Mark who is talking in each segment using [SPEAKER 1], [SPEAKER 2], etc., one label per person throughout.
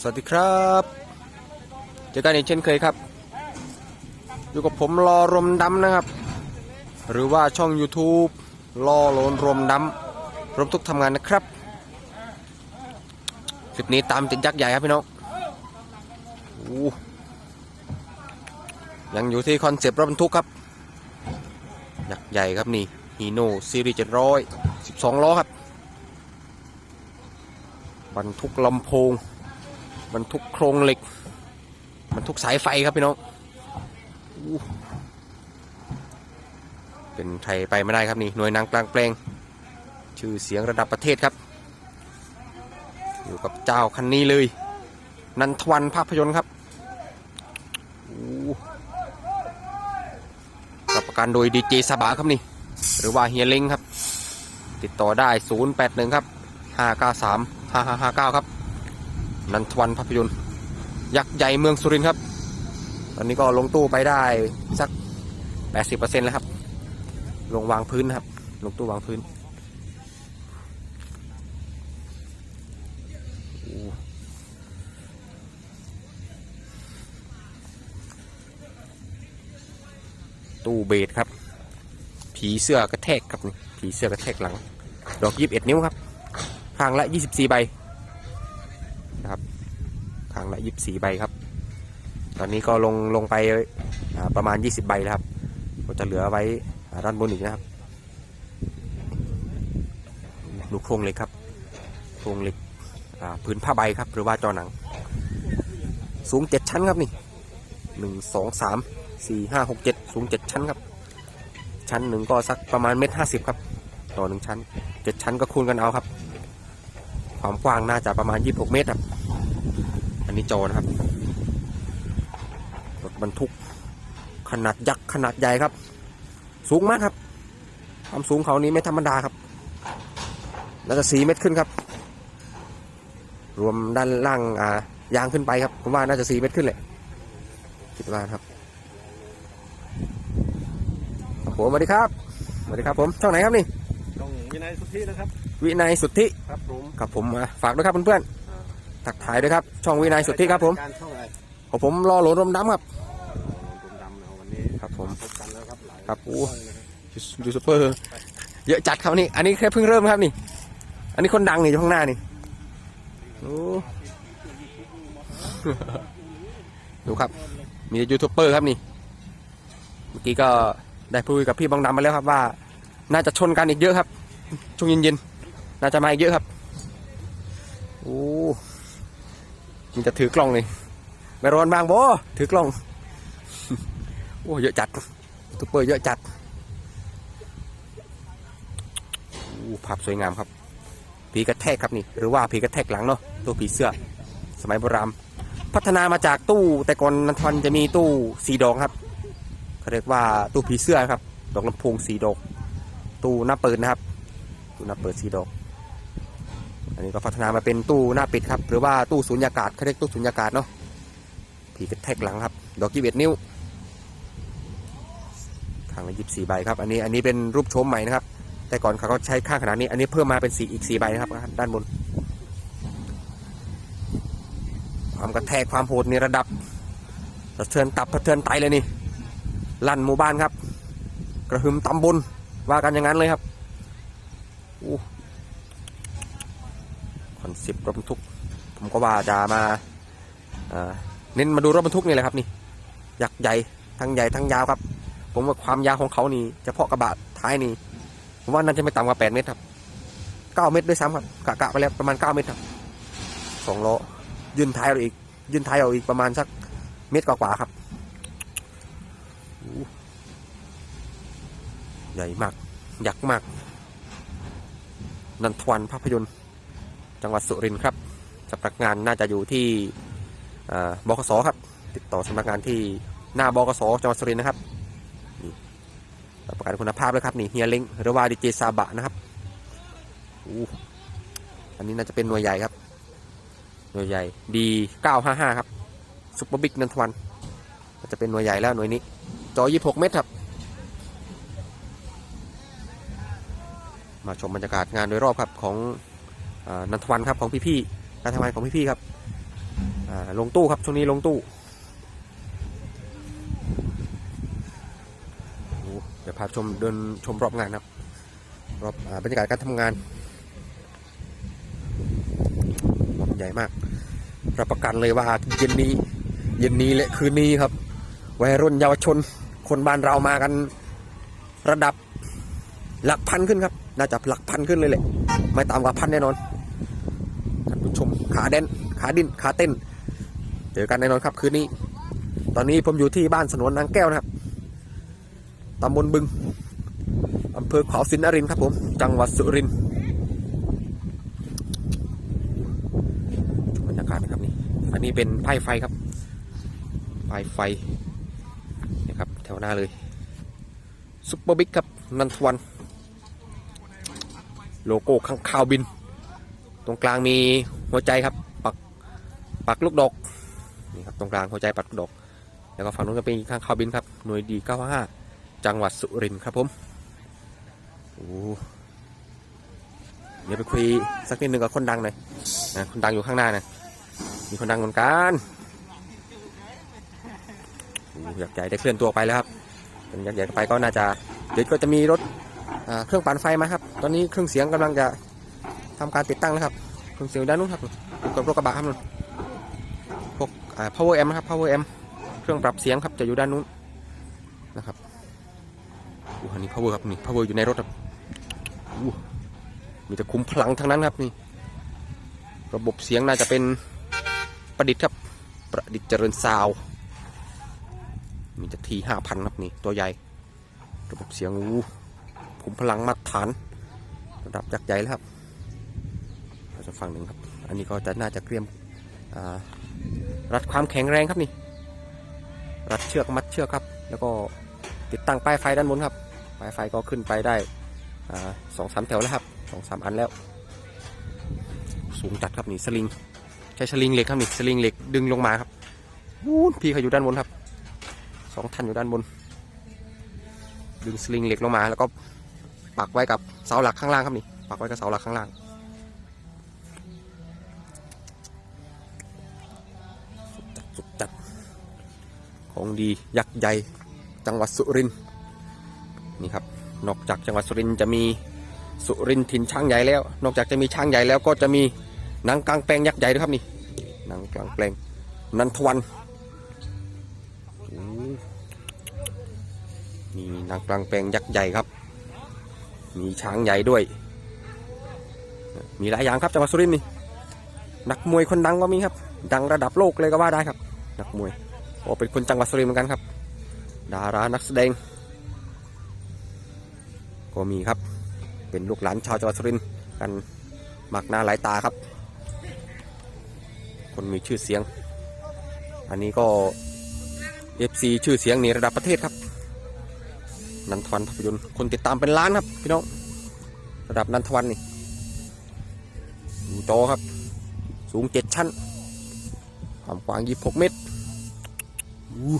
[SPEAKER 1] สวัสดีครับเจอกันอีกเช่นเคยครับ อยู่กับผมรอรมดำนะครับ หรือว่าช่อง YouTube รอโลนรมดำรมทุกทำงานนะครับคลิปนี้ตามติดยักษ์ใหญ่ครับพี่น้องอยังอยู่ที่คอนเซปต์รถบรรทุกครับยักษ์ใหญ่ครับนี่ฮีโน่ซีรีส์เจ็ดร้อยสิบสองล้อครับบรรทุกลำโพง บรรทุกโครงเหล็กบรรทุกสายไฟครับพี่น้องอเป็นไทยไปไม่ได้ครับนี่หน่วยนางกลางแปลง ชื่อเสียงระดับประเทศครับ อยู่กับเจ้าคันนี้เลย นันทวันภาพยนตร์ครับรับประกันโดยดีเจสบาครับนี่ หรือว่าเฮียเล้งครับ ติดต่อได้ 081 ครับ 593 5559 ครับ นันทวันภาพยนตร์ยักษ์ใหญ่เมืองสุรินทร์ครับ ตอนนี้ก็ลงตู้ไปได้สัก 80%แล้วครับ ลงวางพื้นนะครับ ลงตู้วางพื้นตู้เบสครับ ผีเสื้อกระแทกครับ ผีเสื้อกระแทกหลัง ดอกยี่สิบเอ็ดนิ้วครับ ข้างละ24ใบนะครับ 24ใบครับ ตอนนี้ก็ลงลงไปประมาณ 20 ใบแล้วครับ ก็จะเหลือไว้ด้านบนอีกนะครับ ดูโครงเหล็กครับ โครงเหล็กพื้นผ้าใบครับ หรือว่าจอหนัง สูง 7 ชั้นครับนี่1 2 3 4 5 6 7สูง7ชั้นครับ ชั้นหนึ่งก็สักประมาณเมตรห้าสิบครับ ต่อหนึ่งชั้นเจ็ดชั้นก็คูณกันเอาครับ ความกว้างน่าจะประมาณ26เมตรครับ นนี้จอนะครับรถบรรทุกขนาดยักษ์ขนาดใหญ่ครับ สูงมากครับ ความสูงเขานี้ไม่ธรรมดาครับน่าจะสี่เมตรขึ้นครับ รวมด้านล่างอ่ายางขึ้นไปครับผมว่าน่าจะสี่เมตรขึ้นเลยคิดว่าครับครับผมสวัสดีครับสวัสดีครับผมช่องไหนครับนี่
[SPEAKER 2] ต้องวินัยสุทธินะครับ
[SPEAKER 1] วินัยสุทธิ
[SPEAKER 2] ครับผม
[SPEAKER 1] ครับผมอะฝากด้วยครับเพื่อนๆ ทักทายด้วยครับ ช่องวินัยสุทธิครับผม
[SPEAKER 2] การช่องอะไร
[SPEAKER 1] ของผมรอโหลนรมดำครับ
[SPEAKER 2] ตุ่มดำนะวันนี้
[SPEAKER 1] ครับผม
[SPEAKER 2] พบกันแล้วครับหลาย
[SPEAKER 1] ครับโอ้
[SPEAKER 2] ช่องนะครับ
[SPEAKER 1] ยูทูบเบอร์เยอะจัดครับนี่ อันนี้แค่เพิ่งเริ่มครับนี่ อันนี้คนดังนี่อยู่ข้างหน้านี่โอ้ดูครับ มียูทูบเบอร์ครับนี่ เมื่อกี้ก็ได้พูดกับพี่บองดำมาแล้วครับว่า น่าจะชนกันอีกเยอะครับ ช่วงเย็นๆ น่าจะมาอีกเยอะครับ โอ้ มันจะถือกล้องเลยไม่ร้อนบางบ่ถือกล้อง โอ้เยอะจัดทูเบอร์เยอะจัดอู้ภาพสวยงามครับ ผีกระแทกครับนี่ หรือว่าผีกระแทกหลังเนาะตัวผีเสื้อ สมัยโบราณพัฒนามาจากตู้แต่ก่อนนันทวันจะมีตู้สีดอกครับเขาเรียกว่าตู้ผีเสื้อครับ ดอกลำโพงสีดอก ตู้หน้าเปิดนะครับ ตู้หน้าเปิดสีดอก อันนี้ก็พัฒนามาเป็นตู้หน้าปิดครับ หรือว่าตู้สูญญากาศเขาเรียกตู้สูญญากาศเนาะผีกระแทกหลังครับ ดอกยี่สิบเอ็ดนิ้วข้างละยี่สิบสี่ใบครับ อันนี้อันนี้เป็นรูปโฉมใหม่นะครับ แต่ก่อนเขาก็ใช้ข้างขนาดนี้ อันนี้เพิ่มมาเป็นสีอีกสี่ใบนะครับ ด้านบน ความกระแทกความโหดในระดับสะเทือนตับสะเทือนไตเลยนี่ ลั่นหมู่บ้านครับ กระหึ่มตำบลว่ากันอย่างนั้นเลยครับอู้ คอนเซปต์รถบรรทุก ผมก็ว่าจะมาเน้นมาดูรถบรรทุกนี่แหละครับนี่ยักษ์ใหญ่ทั้งใหญ่ทั้งยาวครับ ผมว่าความยาวของเขานี่เฉพาะกระบะท้ายนี่ผมว่าน่าจะไม่ต่ำกว่า8เมตรครับ9เมตรด้วยซ้ำครับกะกะไปแล้วประมาณ9เมตรครับสองล้อยืนท้ายเราอีก ยืนท้ายเราอีกประมาณสักเมตรกว่าๆครับใหญ่มาก ยักษ์มาก นันทวันภาพยนตร์ จังหวัดสุรินทร์ครับสำนักงานน่าจะอยู่ที่บกสครับ ติดต่อสำนักงานที่หน้าบกสจังหวัดสุรินทร์นะครับประกันคุณภาพเลยครับนี่เฮียเล้งหรือว่าดีเจซาบะนะครับออันนี้น่าจะเป็นหน่วยใหญ่ครับหน่วยใหญ่ดี955ครับซุปเปอร์บิ๊กนันทวันน่าจะเป็นหน่วยใหญ่แล้วหน่วยนี้ จอ 26 เมตรครับ มาชมบรรยากาศงานโดยรอบครับของ นันทวันครับของพี่ๆการทำงานของพี่ๆครับลงตู้ครับช่วงนี้ลงตู้เดี๋ยวพาชมเดินชมรอบงานครับรอบอบรรยากาศการทำงานใหญ่มาก รับประกันเลยว่าเย็นนี้ เย็นนี้และคืนนี้ครับวัยรุ่นเยาวชนคนบ้านเรามากัน ระดับหลักพันขึ้นครับ น่าจะหลักพันขึ้นเลยแหละ ไม่ต่ำกว่าพันแน่นอน ชมขาเด่นขาดินขาเต้น เจอกันแน่นอนครับคืนนี้ ตอนนี้ผมอยู่ที่บ้านสนวนนางแก้วนะครับตำบลบึงอำเภอขวาวสินนรินทร์ครับผม จังหวัดสุรินทร์บรรยากาศนะครับนี่ อันนี้เป็นไพ่ไฟครับ ไพ่ไฟนะครับแถวหน้าเลยซุปเปอร์บิ๊กครับนันทวัน โลโก้ข้างคาวบิน ตรงกลางมี หัวใจครับ ปักปักลูกดอกนี่ครับตรงกลางหัวใจปักลูกดอก แล้วก็ฝั่งนู้นก็เป็นข้างคาวบินครับหน่วยดี95จังหวัดสุรินทร์ครับผมโอ้เดี๋ยวไปคุยสักนิดหนึ่งกับคนดังหน่อยนะคนดังอยู่ข้างหน้านะมีคนดังเหมือนกันอยากใหญ่ได้เคลื่อนตัวไปแล้วครับเป็นอยากใหญ่ไปก็น่าจะเดี๋ยวก็จะมีรถเครื่องปั่นไฟมาครับ ตอนนี้เครื่องเสียงกำลังจะทำการติดตั้งแล้วครับ เครื่องเสียงด้านนู้นครับอยู่กับรถกระบะครับนู่นพวกอ่า power amp นะครับ power amp เครื่องปรับเสียงครับจะอยู่ด้านนู้นนะครับอู้อันนี้ power ครับนี่ power อยู่ในรถครับอู้มีแต่คุมพลังทั้งนั้นครับนี่ ระบบเสียงน่าจะเป็นประดิษฐ์ครับ ประดิษฐ์เจริญซาวมีจะทีห้าพันครับนี่ตัวใหญ่ ระบบเสียงอู้คุมพลังมาตรฐานระดับยักษ์ใหญ่แล้วครับ เราจะฟังหนึ่งครับ อันนี้ก็จะน่าจะเตรียมรัดความแข็งแรงครับนี่ รัดเชือกมัดเชือกครับ แล้วก็ติดตั้งป้ายไฟด้านบนครับป้ายไฟก็ขึ้นไปได้สองสามแถวแล้วครับสองสามอันแล้ว สูงจัดครับนี่สลิง ใช้สลิงเหล็กครับนี่สลิงเหล็กดึงลงมาครับวู้นพี่เขาอยู่ด้านบนครับสองท่านอยู่ด้านบน ดึงสลิงเหล็กลงมาแล้วก็ปักไว้กับเสาหลักข้างล่างครับนี่ปักไว้กับเสาหลักข้างล่าง ของดียักษ์ใหญ่จังหวัดสุรินทร์นี่ครับนอกจากจังหวัดสุรินทร์จะมีสุรินทร์ถิ่นช้างใหญ่แล้ว นอกจากจะมีช้างใหญ่แล้วก็จะมีนังกลางแปลงยักษ์ใหญ่ด้วยครับนี่นังกลางแปลงนันทวันโอ้นี่หนังกลางแปลงยักษ์ใหญ่ครับ มีช้างใหญ่ด้วย มีหลายอย่างครับจังหวัดสุรินทร์นี่นักมวยคนดังก็มีครับ ดังระดับโลกเลยก็ว่าได้ครับ นักมวย โอ้เป็นคนจังหวัดสุรินทร์เหมือนกันครับ ดารานักแสดง ก็มีครับ เป็นลูกหลานชาวจังหวัดสุรินทร์กันมากหน้าหลายตาครับ คนมีชื่อเสียง อันนี้ก็ FC ชื่อเสียงในระดับประเทศครับ นันทวันภาพยนตร์คนติดตามเป็นล้านครับพี่น้อง ระดับนันทวันนี่ดูจอครับ สูงเจ็ดชั้น ความกว้างยี่หกเมตร อู้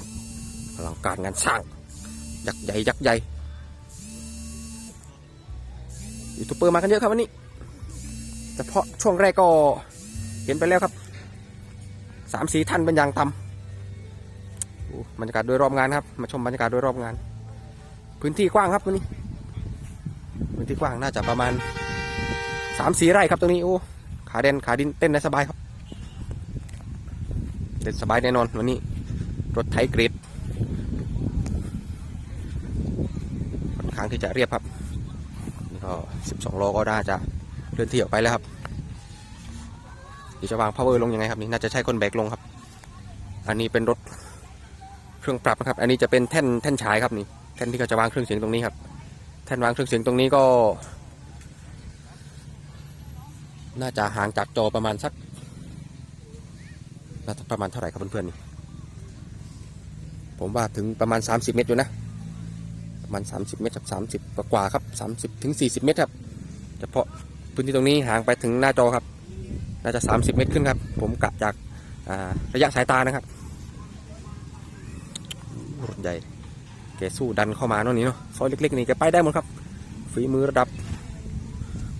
[SPEAKER 1] อลังการงานสร้าง ยักษ์ใหญ่ยักษ์ใหญ่ยูทูบเบอร์มากันเยอะครับวันนี้เฉพาะช่วงแรกก็เห็นไปแล้วครับสามสีท่านเป็นอย่างต่ำบรรยากาศโดยรอบงานครับ มาชมบรรยากาศโดยรอบงาน พื้นที่กว้างครับวันนี้ พื้นที่กว้างน่าจะประมาณสามสีไร่ครับตรงนี้โอ้ขาเด่นขาดินเต้นได้สบายครับเต้นสบายแน่นอนวันนี้ รถไถกรดค่อนข้างที่จะเรียบครับนี่ก็12โลก็น่าจะเลื่อนที่ออกไปแล้วครับเดี๋ยวจะวาง power ลงยังไงครับนี่น่าจะใช้คนแบกลงครับ อันนี้เป็นรถเครื่องปรับนะครับ อันนี้จะเป็นแท่นแท่นฉายครับนี่แท่นที่เขาจะวางเครื่องเสียงตรงนี้ครับ แท่นวางเครื่องเสียงตรงนี้ก็ น่าจะห่างจากจอประมาณสักประมาณเท่าไหร่ครับเพื่อนๆนี่ ผมว่าถึงประมาณ 30 เมตรอยู่นะ ประมาณ 30 เมตรครับ30กว่าครับ 30 ถึง 40 เมตรครับ เฉพาะพื้นที่ตรงนี้ห่างไปถึงหน้าจอครับ น่าจะ 30 เมตรขึ้นครับ ผมกะจาการะยะสายตานะครับ รถใหญ่แกสู้ดันเข้ามาเนาะนี่เนาะ ซอยเล็กๆนี่แกไปได้หมดครับ ฝีมือระดับ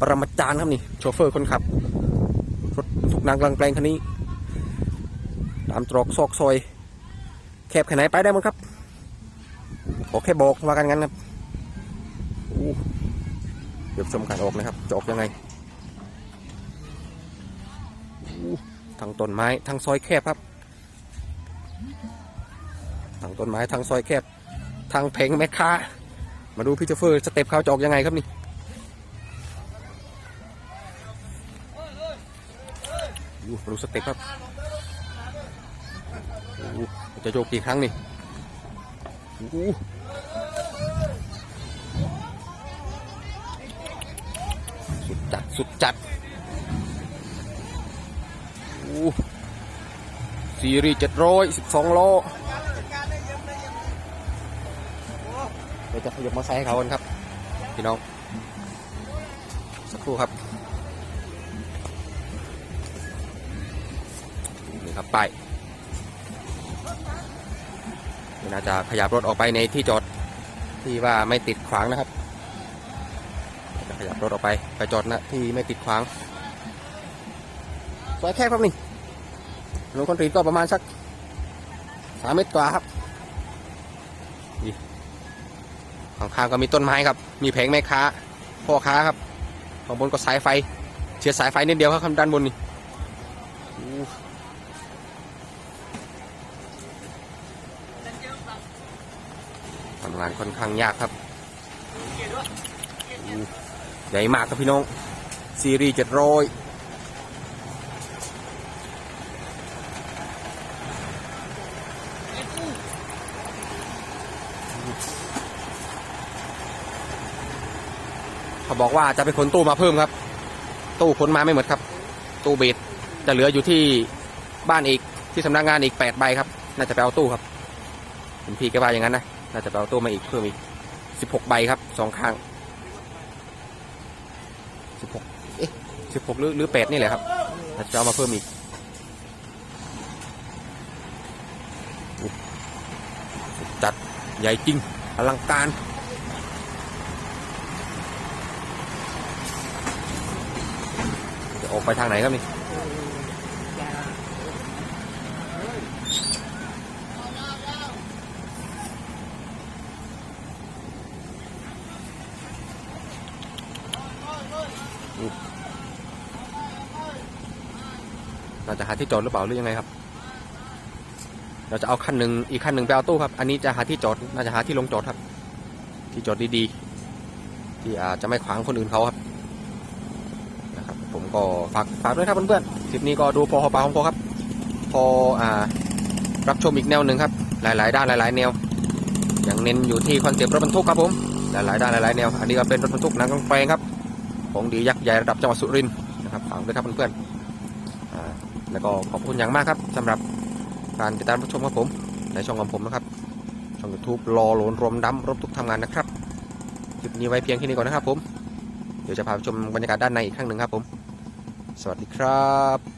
[SPEAKER 1] ปรมาจารย์ครับนี่ โชเฟอร์คนขับ รถทุกนางกลางแปลงคันนี้ตามตรอกซอกซอย แคบแค่ไหนไปได้หมดครับขอแค่บกว่ากันงั้นครับเดี๋ยวชมการออกนะครับจะออกยังไงทั้งต้นไม้ทั้งซอยแคบครับทั้งต้นไม้ทั้งซอยแคบทั้งเพงแม่ค้ามาดูพี่เจฟเฟอร์สเต็ปเขาจะออกยังไงครับนี่มาดูสเต็ปครับ จะโยกกี่ครั้งนี่อู้สุดจัด สุดจัดอู้ซีรีส์เจ็ดร้อยสิบสองโลเดี๋ยวจะขยับมาใส่ให้เขากันครับ พี่น้อง สักครู่ครับ นี่ครับไป น่าจะขยับรถออกไปในที่จอดที่ว่าไม่ติดขวางนะครับจะขยับรถออกไปไปจอดนะที่ไม่ติดขวางซอยแคบครับนี่ถนนคอนกรีตก็ประมาณสักสามเมตรกว่าครับนี่ข้างๆก็มีต้นไม้ครับ มีแผงแม่ค้าพ่อค้าครับข้างบนก็สายไฟ เชียร์สายไฟนิดเดียวครับข้างด้านบนนี่อู้ ทำงานค่อนข้างยากครับใหญ่มากครับพี่น้อง ซีรีส์เจ็ดร้อยเขาบอกว่าจะไปขนตู้มาเพิ่มครับ ตู้ขนมาไม่หมดครับ ตู้เบสจะเหลืออยู่ที่บ้านอีกที่สำนักงานอีกแปดใบครับ น่าจะไปเอาตู้ครับคุณพี่ก็ว่าอย่างนั้นนะ น่าจะไปเอาตู้มาอีกเพิ่มอีกสิบหกใบครับสองข้างสิบหกเอ๊ะสิบหกหรือหรือแปดนี่แหละครับน่าจะเอามาเพิ่มอีกจัดใหญ่จริง อลังการจะออกไปทางไหนครับนี่ เราจะหาที่จอดหรือเปล่าหรือยังไงครับ เราจะเอาคันหนึ่งอีกคันหนึ่งไปเอาตู้ครับ อันนี้จะหาที่จอดน่าจะหาที่ลงจอดครับ ที่จอดดีๆ ที่อาจจะไม่ขวางคนอื่นเขาครับนะครับ ผมก็ฝากฝากด้วยครับเพื่อนๆคลิปนี้ก็ดูพอหอปลาของพอครับ พออ่ารับชมอีกแนวหนึ่งครับ หลาย ๆ ด้านหลาย ๆ แนว อย่างเน้นอยู่ที่คอนเซปต์รถบรรทุกครับผมหลายๆด้านหลายๆแนว อันนี้ก็เป็นรถบรรทุกหนังกลางแปลงครับ ของดียักษ์ใหญ่ระดับจังหวัดสุรินทร์นะครับฝากด้วยครับเพื่อนๆ แล้วก็ขอบคุณอย่างมากครับสำหรับการติดตามรับชมครับผม ในช่องของผมนะครับ ช่องยูทูบรอโหลนรวมดำรบทุกทำงานนะครับคลิปนี้ไว้เพียงแค่นี้ก่อนนะครับผม เดี๋ยวจะพาไปชมบรรยากาศด้านในอีกครั้งหนึ่งครับผม สวัสดีครับ